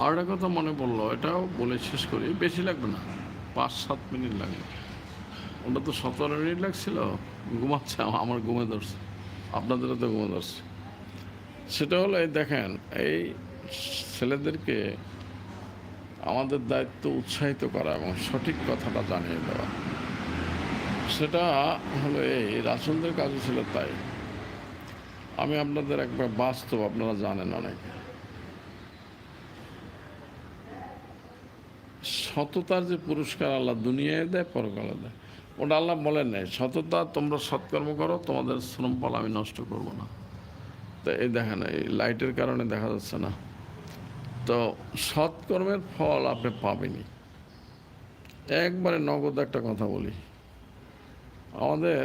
আর একটা কথা মনে পড়ল, এটাও বলে শেষ করি, বেশি লাগবে না, পাঁচ, সাত মিনিট লাগবে। ওটা তো সতেরো মিনিট লাগছিল, ঘুমাচ্ছে আম- আমার ঘুমে ধরছে, আপনাদেরও তো ঘুমে ধরছে। সেটা হলো, এই দেখেন, এই ছেলেদেরকে আমাদের দায়িত্ব উৎসাহিত করা এবং সঠিক কথাটা জানিয়ে দেওয়া। সেটা হলো এই রাসুলদের কাজও ছিল তাই। আমি আপনাদের একবার বাস্তব, আপনারা জানেন অনেকে। সততার যে পুরস্কার আল্লাহ দুনিয়ায় দেয়, পরকালে দেয়। ওটা আল্লাহ বলেন নাই, সততা তোমরা সৎকর্ম করো, তোমাদের শ্রম ফল আমি নষ্ট করব না। তো এই দেখেন, এই লাইটের কারণে দেখা যাচ্ছে না। তো সৎকর্মের ফল আপনি পাবেনই। একবারে নগদ একটা কথা বলি। আমাদের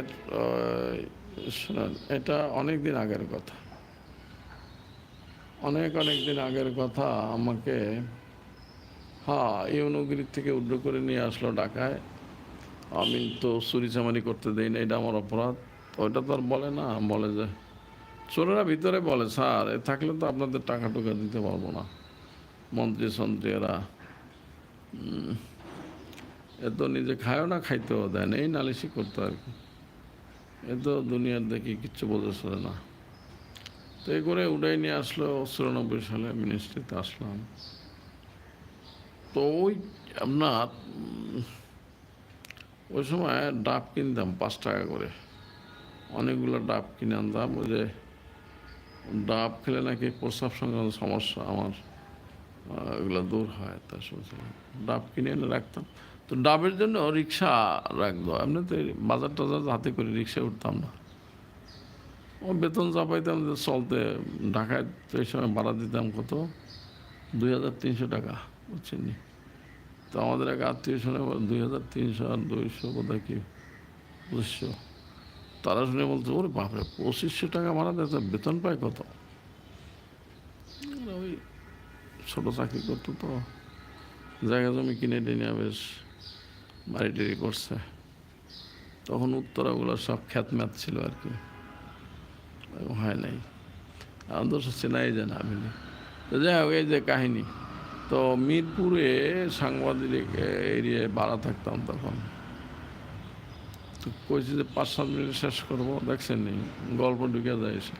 শুনেন, এটা অনেক দিন আগের কথা। অনেক অনেক দিন আগের কথা আমাকে হ্যাঁ ইউনগিরির থেকে উদ্র করে নিয়ে আসলো ঢাকায়। আমি তো চুরি চামারি করতে দেই না, এটা আমার অপরাধ। ওইটা তো আর বলে না, বলে যে, চোরেরা ভিতরে বলে, স্যার, এ থাকলে তো আপনাদের টাকা টুকা দিতে পারব না। মন্ত্রী সন্ত্রী এরা এ তো নিজে খায়ও না, খাইতেও দেয় না, এই নালিশই করতো আর কি। এ তো দুনিয়ার দেখি কিচ্ছু বোঝা না। তো এই করে উড়াই নিয়ে আসলো, চুরানব্বই সালে মিনিস্ট্রিতে আসলাম। তো ওই আপনার ওই সময় ডাব কিনতাম পাঁচ টাকা করে। অনেকগুলো ডাব কিনে আনতাম, ওই যে ডাব খেলে নাকি প্রস্রাব সংক্রান্ত সমস্যা আমার এগুলো দূর হয়, তা শুনছিলাম। ডাব কিনে এনে রাখতাম। তো ডাবের জন্য রিক্সা রাখব এমনি তো বাজার টাজার হাতে করে রিক্সায় উঠতাম না। ও বেতন চাপাইতাম যে চলতে, ঢাকায় তো এই সময় ভাড়া দিতাম কত? দুই হাজার তিনশো টাকা, বুঝছেন তো আমাদের এক আত্মীয় শুনে দুই হাজার তিনশো আর দুইশো কোথায় কি? পঁচিশশো তারা শুনে বলছে, ওরে বাপরে, পঁচিশশো টাকা ভাড়া দেয় বেতন পায় কত? ওই ছোটো চাকরি করতো তো। জায়গা জমি কিনে টেনে বেশ বাড়ি টেরি করছে। তখন উত্তরাগুলো সব খ্যাত ম্যাত ছিল আর কি। হয় নাই। আমার তো চেনাই যায় না, আমি তো যাই হোক, এই যে কাহিনী। তো মিরপুরে সাংবাদিক এরিয়ায় ভাড়া থাকতাম তখন। তো কইছি যে পাঁচ, সাত মিনিট শেষ করব, দেখছেন নি, গল্প ঢুকে যায় এসে।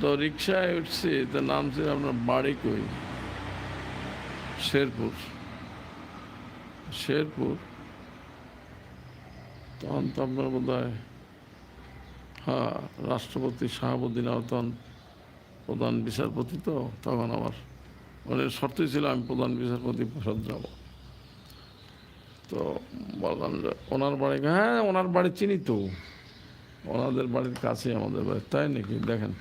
তো রিক্সায় উঠছি, তো নামছি আপনার বাড়ি কই? শেরপুর। শেরপুর। তখন তো আপনার বোধ হয় হ্যাঁ রাষ্ট্রপতি শাহাবুদ্দিন আহতান প্রধান বিচারপতি তো, তখন আমার মানে শর্তই ছিল আমি প্রধান বিচারপতি পরিষদ যাব। তো বললাম যে ওনার বাড়ি হ্যাঁ ওনার বাড়ি চিনি তো। ওনাদের বাড়ির কাছে আমাদের বাড়ি, তাই নাকি? দেখেন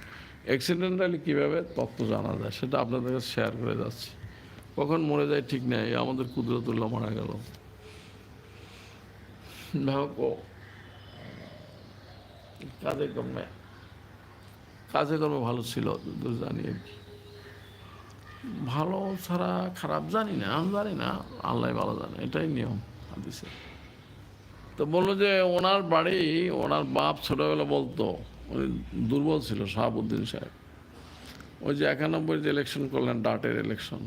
অ্যাক্সিডেন্টালি কীভাবে তথ্য জানা যায় সেটা আপনাদের কাছে শেয়ার করে যাচ্ছি। কখন মরে যায় ঠিক নেই আমাদের কুদরতুল্লাহ মারা গেল। কাজে কর্মে কাজে কর্মে ভালো ছিল, জানি আর কি। ভালো ছাড়া খারাপ জানি না, আমি জানি না, আল্লাহ ভালো জানে, এটাই নিয়ম হাদিসে। তো বলল যে ওনার বাড়ি, ওনার বাপ ছোটোবেলা বলতো উনি দুর্বল ছিল, শাহাবুদ্দিন সাহেব। ওই যে একানব্বই যে ইলেকশন করলেন, ডাটের ইলেকশন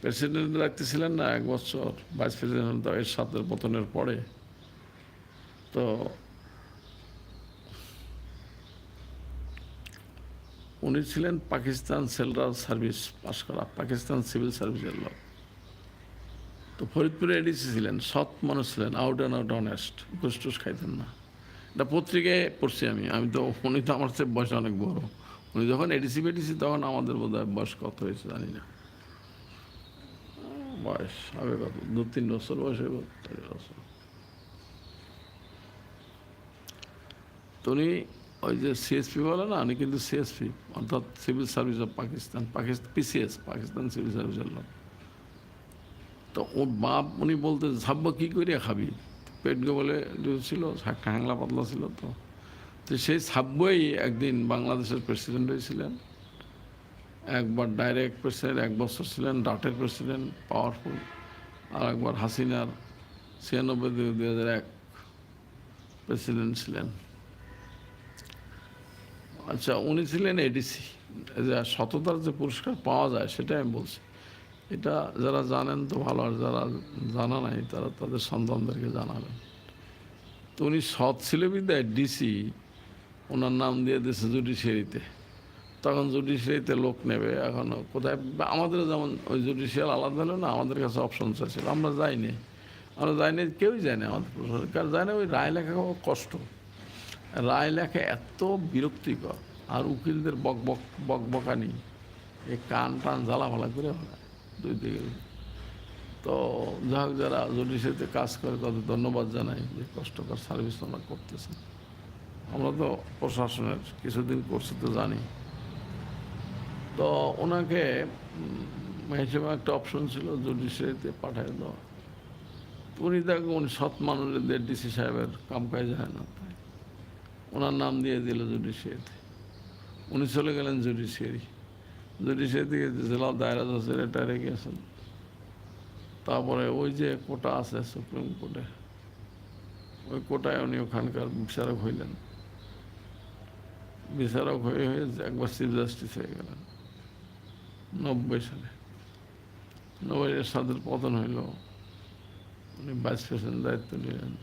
প্রেসিডেন্ট রাখতেছিলেন না এক বছর ভাইস প্রেসিডেন্ট এর সাথে পতনের পরে। তো উনি ছিলেন পাকিস্তান সেন্ট্রাল সার্ভিস পাশ করা, পাকিস্তান সিভিল সার্ভিসের লোক। তো ফরিদপুরে এডিসি ছিলেন, সৎ মানুষ ছিলেন আউট অ্যান্ড আউট অনেস্ট ঘুষ টুস খাইতেন না। এটা পত্রিকায় পড়ছি আমি আমি তো, উনি তো আমার চেয়ে বয়স অনেক বড়। উনি যখন এডিসি বেডিসি তখন আমাদের বোধ হয় বয়স কত হয়েছে জানি না। বয়স হবে কত? দু তিন বছর বয়স হবে বছর। তো উনি ওই যে সিএসপি বলে না, উনি কিন্তু সিএসপি অর্থাৎ civil service of Pakistan Pakistan PCS Pakistan civil সার্ভিসের লোক। তো ওর বাপ, উনি বলতে ঝাব্ব কী করে খাবি? পেট বলে ছিল হ্যাংলা পাতলা ছিল তো। তো সেই ছাব্বই একদিন বাংলাদেশের প্রেসিডেন্ট হয়েছিলেন। একবার ডাইরেক্ট প্রেসিডেন্ট এক বছর ছিলেন, ডাটের প্রেসিডেন্ট পাওয়ারফুল আর একবার হাসিনার ছিয়ানব্বই দুই হাজার এক প্রেসিডেন্ট ছিলেন। আচ্ছা উনি ছিলেন এডিসি সততার যে পুরস্কার পাওয়া যায়, সেটাই আমি বলছি। এটা যারা জানেন তো ভালো, আর যারা জানা নাই, তারা তাদের সন্তানদেরকে জানাবেন। তো উনি সৎ ছিল বিদায় ডিসি ওনার নাম দিয়ে দিয়েছে জুডিশিয়ারিতে। তখন জুডিশিয়ারিতে লোক নেবে, এখন কোথায়? আমাদের যেমন ওই জুডিশিয়াল আলাদা হলো না, আমাদের কাছে অপশন ছিল আমরা যাইনি। আমরা যাইনি, কেউই যায়নি আমাদের প্রশাসন। কারণ যায় না ওই রায় লেখা কষ্ট। রায় লেখা এত বিরক্তিকর, আর উকিলদের বক বক বক বকানি। এই কান টান জ্বালা ভালা করে দুই দিকে। তো যাই হোক, যারা জুডিশিয়ারিতে কাজ করে তাদের ধন্যবাদ জানাই যে কষ্টকর সার্ভিস ওনারা করতেছেন আমরা তো প্রশাসনের কিছুদিন করছি তো জানি। তো ওনাকে হিসেবে একটা অপশন ছিল জুডিশিয়ারিতে পাঠিয়ে দেওয়া। উনি দেখো উনি সৎ মানুষদের ডিসি সাহেবের কাম কাজ হয় না। ওনার নাম দিয়ে দিল জুডিশিয়ারিতে উনি চলে গেলেন জুডিশিয়ারি। জুডিশিয়ারি থেকে জেলা দায়রা জজের এটা গেছেন। তারপরে ওই যে কোটা আছে সুপ্রিম কোর্টে, ওই কোটায় উনি ওখানকার বিচারক হইলেন। বিচারক হয়ে হয়ে একবার চিফ জাস্টিস হয়ে গেলেন। নব্বই সালে। নব্বই সালের পতন হইল। উনি ভাইস প্রেসিডেন্ট দায়িত্ব নিলেন।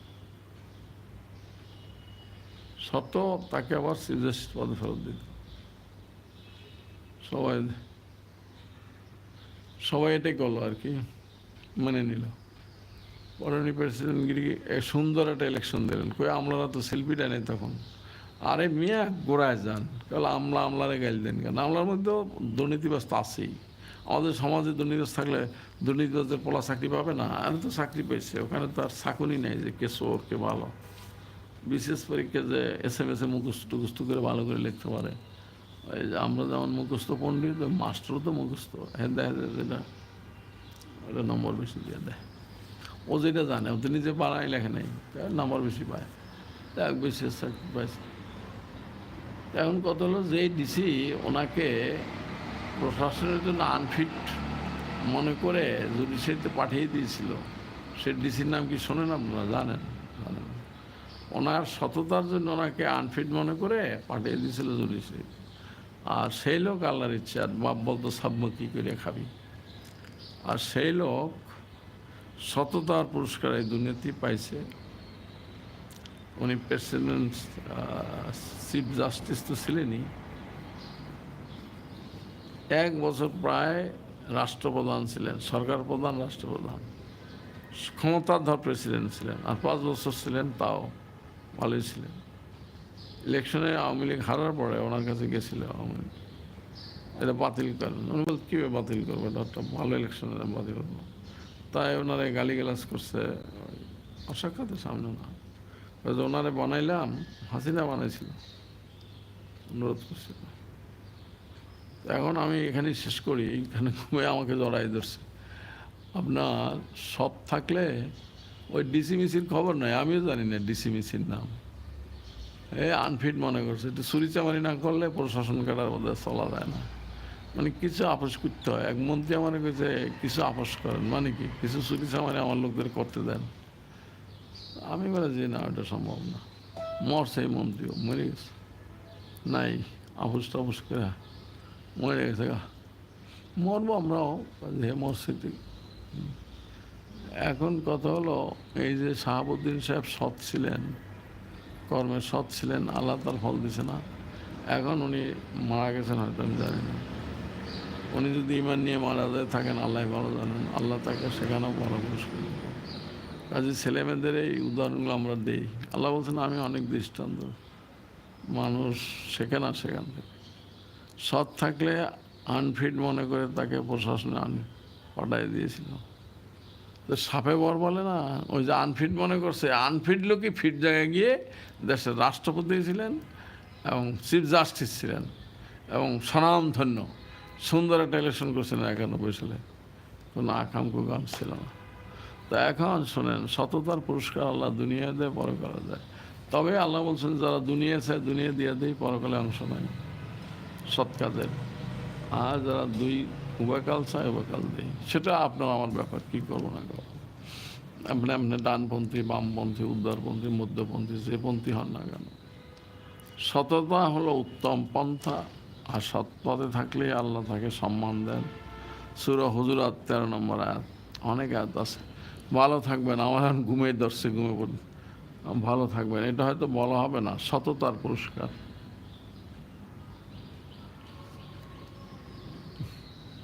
শত তাকে আবার জাস্টিস পদে ফেরত দিত সবাই সবাই এটাই করল আর কি, মেনে নিল। পরে প্রেসিডেন্টগিরি সুন্দর একটা ইলেকশন দিলেন। কই, আমলারা তো সেলফিটা নেই তখন। আরে মিয়া, গোড়ায় যান। কারণ আমলা আমলারে গাইল দেন কেন? আমলার মধ্যেও দুর্নীতিবাস্ত আছেই। আমাদের সমাজে দুর্নীতিবাস থাকলে দুর্নীতিবাসদের পোলা চাকরি পাবে না? আমি তো চাকরি পেয়েছে, ওখানে তো আর চাকুনি নেই যে কে চোর, কে ভালো বিশেষ পরীক্ষা যে এস এম এস এ মুখস্থ টুখস্থ করে ভালো করে লিখতে পারে। আমরা যেমন মুখস্থ পণ্ডিত, মাস্টারও তো মুখস্থ। হ্যাঁ দেখা যেটা ওটা নম্বর বেশি দিয়ে দেয় ও যেটা জানে, ও তো নিজে পাড়ায় লেখে নেই নম্বর বেশি পায়। দেখ বেশি চাকরি পাইছে এখন কথা হলো যে ডিসি ওনাকে প্রশাসনের জন্য আনফিট মনে করে জুডিশিয়ারিতে পাঠিয়ে দিয়েছিল। সে ডিসির নাম কি শোনেন আপনারা? জানেন? ওনার সততার জন্য ওনাকে আনফিট মনে করে পাঠিয়ে দিয়েছিল জুডিশিয়ারি আর সেই লোক আল্লাহর ইচ্ছে আর বাপ বলতো সাব্য কী করে খাবি? আর সেই লোক সততার পুরস্কার এই দুর্নীতি পাইছে। উনি প্রেসিডেন্ট চিফ জাস্টিস তো ছিলেনই। এক বছর প্রায় রাষ্ট্রপ্রধান ছিলেন সরকার প্রধান রাষ্ট্রপ্রধান। ক্ষমতাধর প্রেসিডেন্ট ছিলেন আর পাঁচ বছর ছিলেন তাও। ভালোই ছিলেন। ইলেকশনে আওয়ামী লীগ হারার পরে ওনার কাছে গেছিল আওয়ামী লীগ। এটা বাতিল করেন। উনি বল কীভাবে বাতিল করব? এটা একটা ভালো ইলেকশন বাতিল করব। তাই ওনারা গালি গালাজ করছে। অসাক্ষাতের সামনে না। ওনারে বানাইলাম, হাসিনা বানাইছিল। অনুরোধ করছিল এখন আমি এখানে শেষ করি। এইখানে ঘুমে আমাকে জড়াই ধরছে। আপনার সব থাকলে ওই ডিসি মিসির খবর নয় আমিও জানি না ডিসি মিসির নাম। এই আনফিট মনে করছে একটু চুরিচামারি না করলে প্রশাসন কাটার মধ্যে চলা যায় না। মানে কিছু আপোষ করতে হয়। এক মন্ত্রী আমার কাছে কিছু আপোষ করেন। মানে কি? কিছু চুরিচামারি আমার লোকদের করতে দেন। আমি বলে যে না ওটা সম্ভব না। মর সেই মন্ত্রীও, মরে গেছে। নাই, আপোষ টাপোষ করে মরে গেছে মরবো আমরাও, যে মরছি। এখন কথা হলো, এই যে শাহাবুদ্দিন সাহেব সৎ ছিলেন, কর্মে সৎ ছিলেন, আল্লাহ তার ফল দিছে না, এখন উনি মারা গেছেন হয়তো, আমি জানি না। উনি যদি ইমান নিয়ে মারা যায়, থাকেন আল্লাহ ভালো জানেন, আল্লাহ তাকে সেখানেও ভালো দেবেন। কাজে ছেলে মেয়েদের এই উদাহরণগুলো আমরা দিই। আল্লাহ বলছেন, আমি অনেক দৃষ্টান্ত। মানুষ শেখে না সেখান থেকে। সৎ থাকলে আনফিট মনে করে তাকে প্রশাসনে আন পাঠাই দিয়েছিল। তো সাপে বর বলে না, ওই যে আনফিট মনে করছে। আনফিট লোকই ফিট জায়গায় গিয়ে দেশের রাষ্ট্রপতি ছিলেন এবং চিফ জাস্টিস ছিলেন এবং স্বনামধন্য সুন্দর একটা ইলেকশন করছেন একানব্বই সালে। কোনো আকাম কুকাম ছিল না। তো এখন শোনেন, সততার পুরস্কার আল্লাহ দুনিয়া দেয় পরকালে দেয় তবে আল্লাহ বলছেন, যারা দুনিয়া চায়, দুনিয়া দিয়ে দেয় পরকালে অংশ নেয়। সৎ কাজের। আর যারা দুই উভয়কাল চায় উভয়কাল দেয় সেটা আপনার আমার ব্যাপার কী করব না করব আপনি আপনি ডানপন্থী, বামপন্থী, উদ্ধারপন্থী, মধ্যপন্থী, যে পন্থী হন না কেন? সততা হলো উত্তম পন্থা, আর সৎ পথে থাকলে আল্লাহ তাকে সম্মান দেন। সুরা হুজুরাত তেরো নম্বর আয়াত। অনেক আয়াত আছে। ভালো থাকবেন, আমার এখন ঘুমিয়ে ধরছে ঘুমে পড়ুন ভালো থাকবেন, এটা হয়তো বলা হবে না, সততার পুরস্কার।